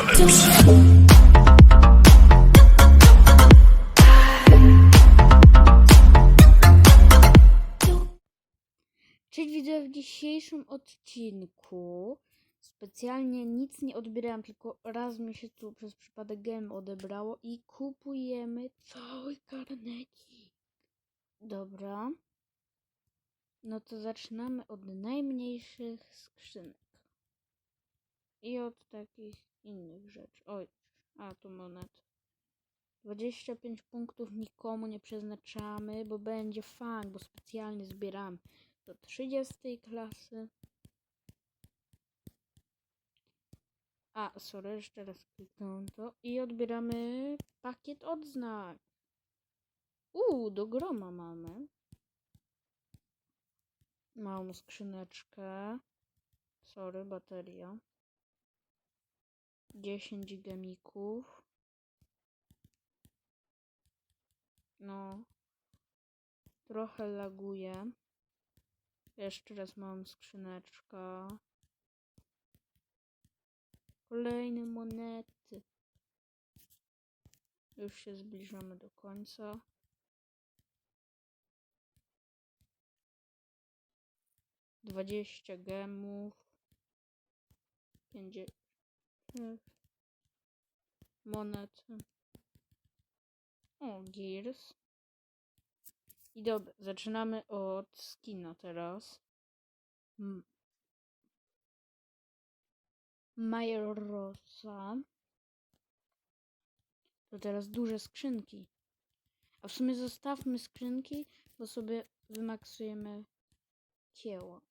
apocalypse. Cześć widzę w dzisiejszym odcinku. Specjalnie nic nie odbierałem, tylko raz mi się tu przez przypadek gem odebrało i kupujemy cały karnecik. Dobra. No to zaczynamy od najmniejszych skrzynek. I od takich innych rzeczy. Oj, a tu monet. 25 punktów nikomu nie przeznaczamy, bo będzie fan, bo specjalnie zbieram do 30 klasy. A, sorry, jeszcze raz kliknąłem to. I odbieramy pakiet odznak. Uuu, do groma mamy. Małą skrzyneczkę. Sorry, bateria. 10 gemików. No. Trochę laguje. Jeszcze raz mam skrzyneczka. Kolejne monety. Już się zbliżamy do końca. Dwadzieścia gemów. Pięćdziesiąt monet. O, Gears. I dobra, zaczynamy od skina teraz. M- Majorosa. To teraz duże skrzynki. A w sumie zostawmy skrzynki, bo sobie wymaksujemy kieła.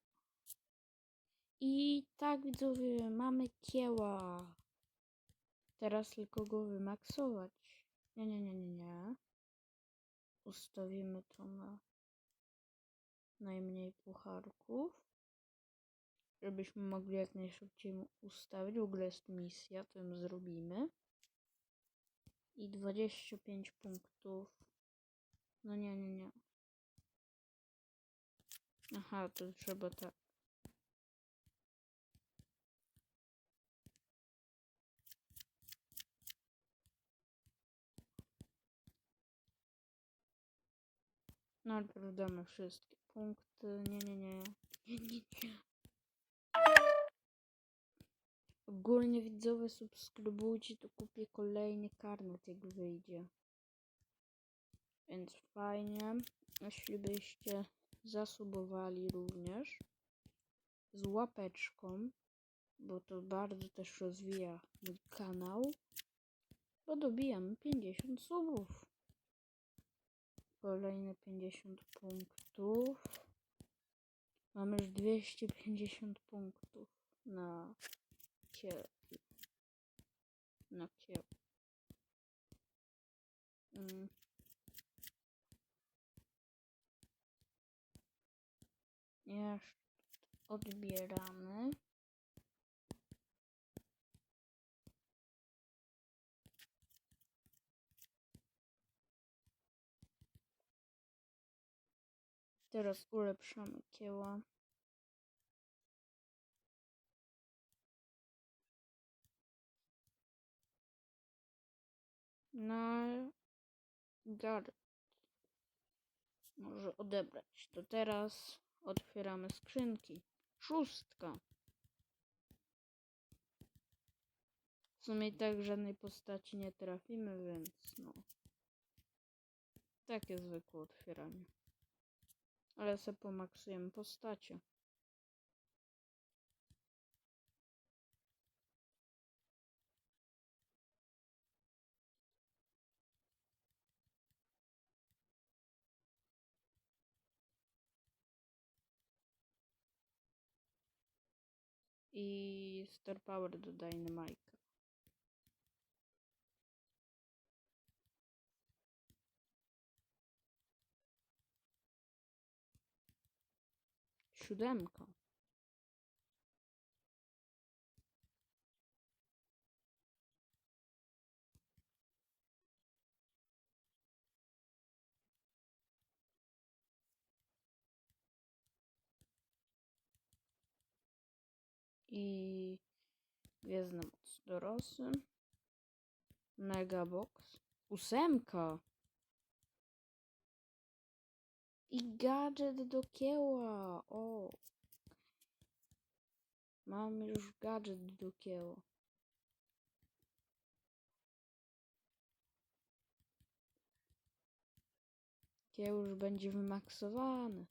I tak widzowie, mamy kieła. Teraz tylko go wymaksować. Nie, nie, nie, nie, nie. Ustawimy to na najmniej pucharków. Żebyśmy mogli jak najszybciej ustawić. W ogóle jest misja, to zrobimy. I 25 punktów. No nie, nie, nie. Aha, to trzeba tak. Najpierw damy wszystkie punkty. Nie, nie, nie. Nie, nie, nie. Ogólnie widzowie subskrybujcie, to kupię kolejny karnet jak wyjdzie. Więc fajnie, jeśli byście zasubowali również z łapeczką, bo to bardzo też rozwija mój kanał, bo dobijamy 50 subów. Kolejne 50 punktów. Mamy już 250 punktów na kie... na kie... Mm. Jeszcze odbieramy. Teraz ulepszamy kieła. No, Garrett może odebrać. To teraz otwieramy skrzynki. Szóstka. W sumie tak żadnej postaci nie trafimy, więc no. Takie zwykłe otwieranie. Ale se pomaksujemy postacie. I Star Power do Dynamite'a. Siódemka. I Gwiezdna moc dorosły. Megabox. Ósemka. I gadżet do kieła. O. Mam już gadżet do kieła. Kieł już będzie wymaksowany.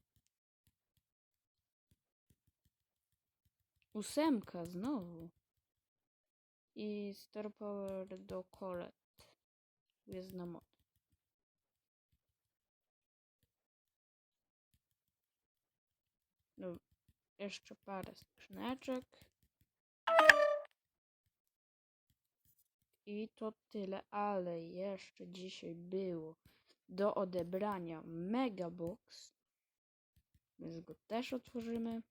Ósemka znowu. I Star Power do Colette. Gwiezdna moc. No, jeszcze parę skrzyneczek. I to tyle, ale jeszcze dzisiaj było do odebrania Megabox. Więc go też otworzymy.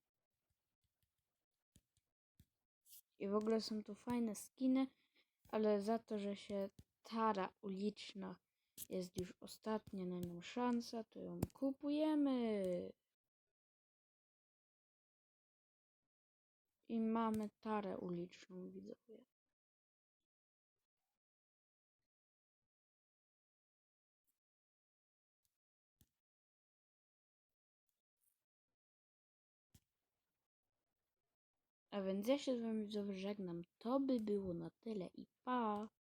I w ogóle są tu fajne skiny, ale za to, że się tara uliczna jest już ostatnia na nią szansa, to ją kupujemy. I mamy tarę uliczną, widzowie. A więc ja się z wami żegnam. To by było na tyle i pa!